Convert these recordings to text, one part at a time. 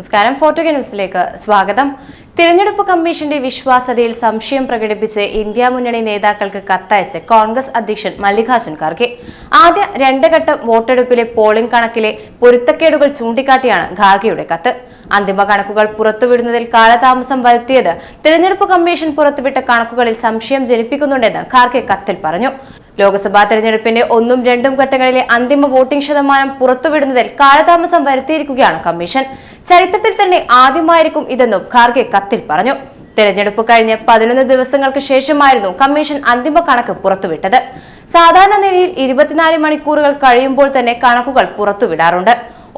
നമസ്കാരം. ഫോർട്ടുഗ ന്യൂസിലേക്ക് സ്വാഗതം. തിരഞ്ഞെടുപ്പ് കമ്മീഷന്റെ വിശ്വാസതയിൽ സംശയം പ്രകടിപ്പിച്ച് ഇന്ത്യ മുന്നണി നേതാക്കൾക്ക് കത്തയച്ച് കോൺഗ്രസ് അധ്യക്ഷൻ മല്ലികാർജുൻ ഖാർഗെ. ആദ്യ രണ്ട് ഘട്ടം വോട്ടെടുപ്പിലെ പോളിംഗ് കണക്കിലെ പൊരുത്തക്കേടുകൾ ചൂണ്ടിക്കാട്ടിയാണ് ഖാർഗെയുടെ കത്ത്. അന്തിമ കണക്കുകൾ പുറത്തുവിടുന്നതിൽ കാലതാമസം വരുത്തിയത് തിരഞ്ഞെടുപ്പ് കമ്മീഷൻ പുറത്തുവിട്ട കണക്കുകളിൽ സംശയം ജനിപ്പിക്കുന്നുണ്ടെന്ന് ഖാർഗെ കത്തിൽ പറഞ്ഞു. ലോക്സഭാ തെരഞ്ഞെടുപ്പിന്റെ ഒന്നും രണ്ടും ഘട്ടങ്ങളിലെ അന്തിമ വോട്ടിംഗ് ശതമാനം പുറത്തുവിടുന്നതിൽ കാലതാമസം വരുത്തിയിരിക്കുകയാണ് കമ്മീഷൻ. ചരിത്രത്തിൽ തന്നെ ആദ്യമായിരിക്കും ഇതെന്നും ഖാർഗെ കത്തിൽ പറഞ്ഞു. തെരഞ്ഞെടുപ്പ് കഴിഞ്ഞ് പതിനൊന്ന് ദിവസങ്ങൾക്ക് ശേഷമായിരുന്നു കമ്മീഷൻ അന്തിമ കണക്ക് പുറത്തുവിട്ടത്. സാധാരണ നിലയിൽ ഇരുപത്തിനാല് മണിക്കൂറുകൾ കഴിയുമ്പോൾ തന്നെ കണക്കുകൾ പുറത്തുവിടാറുണ്ട്.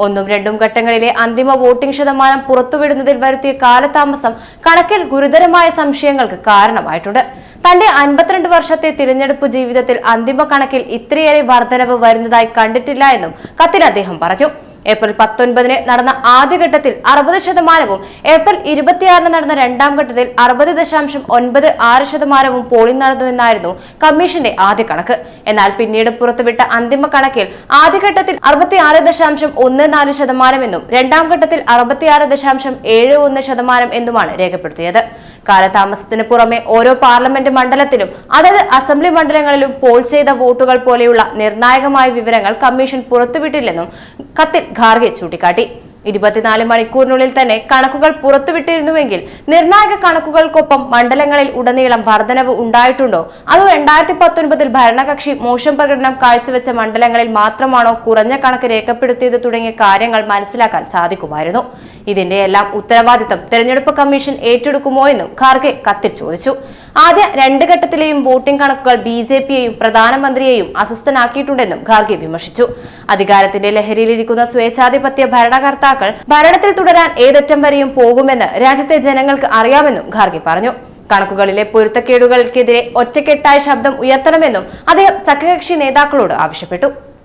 ഒന്നും രണ്ടും ഘട്ടങ്ങളിലെ അന്തിമ വോട്ടിംഗ് ശതമാനം പുറത്തുവിടുന്നതിൽ വരുത്തിയ കാലതാമസം കണക്കിൽ ഗുരുതരമായ സംശയങ്ങൾക്ക് കാരണമായിട്ടുണ്ട്. തന്റെ അൻപത്തിരണ്ട് വർഷത്തെ തിരഞ്ഞെടുപ്പ് ജീവിതത്തിൽ അന്തിമ കണക്കിൽ ഇത്രയേറെ വർധനവ് വരുന്നതായി കണ്ടിട്ടില്ല എന്നും കത്തിൽ അദ്ദേഹം പറഞ്ഞു. ഏപ്രിൽ പത്തൊൻപതിന് നടന്ന ആദ്യഘട്ടത്തിൽ അറുപത് ശതമാനവും ഏപ്രിൽ ഇരുപത്തിയാറിന് നടന്ന രണ്ടാം ഘട്ടത്തിൽ അറുപത് ദശാംശം ഒൻപത് ആറ് ശതമാനവും പോളിംഗ് നടന്നുവെന്നായിരുന്നു കമ്മീഷന്റെ ആദ്യ കണക്ക്. എന്നാൽ പിന്നീട് പുറത്തുവിട്ട അന്തിമ കണക്കിൽ ആദ്യഘട്ടത്തിൽ അറുപത്തിയാറ് ദശാംശം ഒന്ന് നാല് ശതമാനമെന്നും രണ്ടാം ഘട്ടത്തിൽ അറുപത്തിയാറ് ദശാംശം ഏഴ് ഒന്ന് ശതമാനം എന്നുമാണ് രേഖപ്പെടുത്തിയത്. കാലതാമസത്തിന് പുറമെ ഓരോ പാർലമെന്റ് മണ്ഡലത്തിലും അതായത് അസംബ്ലി മണ്ഡലങ്ങളിലും പോൾ ചെയ്ത വോട്ടുകൾ പോലെയുള്ള നിർണായകമായ വിവരങ്ങൾ കമ്മീഷൻ പുറത്തുവിട്ടില്ലെന്നും കത്തിൽ ഖാർഗെ ചൂണ്ടിക്കാട്ടി. ഇരുപത്തിനാല് മണിക്കൂറിനുള്ളിൽ തന്നെ കണക്കുകൾ പുറത്തുവിട്ടിരുന്നുവെങ്കിൽ നിർണായക കണക്കുകൾക്കൊപ്പം മണ്ഡലങ്ങളിൽ ഉടനീളം വർധനവ് ഉണ്ടായിട്ടുണ്ടോ? അതോ രണ്ടായിരത്തി പത്തൊൻപതിൽ ഭരണകക്ഷി മോശം പ്രകടനം കാഴ്ചവെച്ച മണ്ഡലങ്ങളിൽ മാത്രമാണോ കുറഞ്ഞ കണക്ക് രേഖപ്പെടുത്തിയത് തുടങ്ങിയ കാര്യങ്ങൾ മനസ്സിലാക്കാൻ സാധിക്കുമായിരുന്നു. ഇതിന്റെ എല്ലാം ഉത്തരവാദിത്തം തെരഞ്ഞെടുപ്പ് കമ്മീഷൻ ഏറ്റെടുക്കുമോ എന്നും ഖാർഗെ കത്തിൽ ചോദിച്ചു. ആദ്യ രണ്ട് ഘട്ടത്തിലെയും വോട്ടിംഗ് കണക്കുകൾ ബി ജെ പിയെയും പ്രധാനമന്ത്രിയെയും അസ്വസ്ഥനാക്കിയിട്ടുണ്ടെന്നും ഖാർഗെ വിമർശിച്ചു. അധികാരത്തിന്റെ ലഹരിയിലിരിക്കുന്ന സ്വേച്ഛാധിപത്യ ഭരണകർത്താക്കൾ ഭരണത്തിൽ തുടരാൻ ഏതറ്റം വരെയും പോകുമെന്ന് രാജ്യത്തെ ജനങ്ങൾക്ക് അറിയാമെന്നും ഖാർഗെ പറഞ്ഞു. കണക്കുകളിലെ പൊരുത്തക്കേടുകൾക്കെതിരെ ഒറ്റക്കെട്ടായ ശബ്ദം ഉയർത്തണമെന്നും അദ്ദേഹം സഖ്യകക്ഷി നേതാക്കളോട് ആവശ്യപ്പെട്ടു.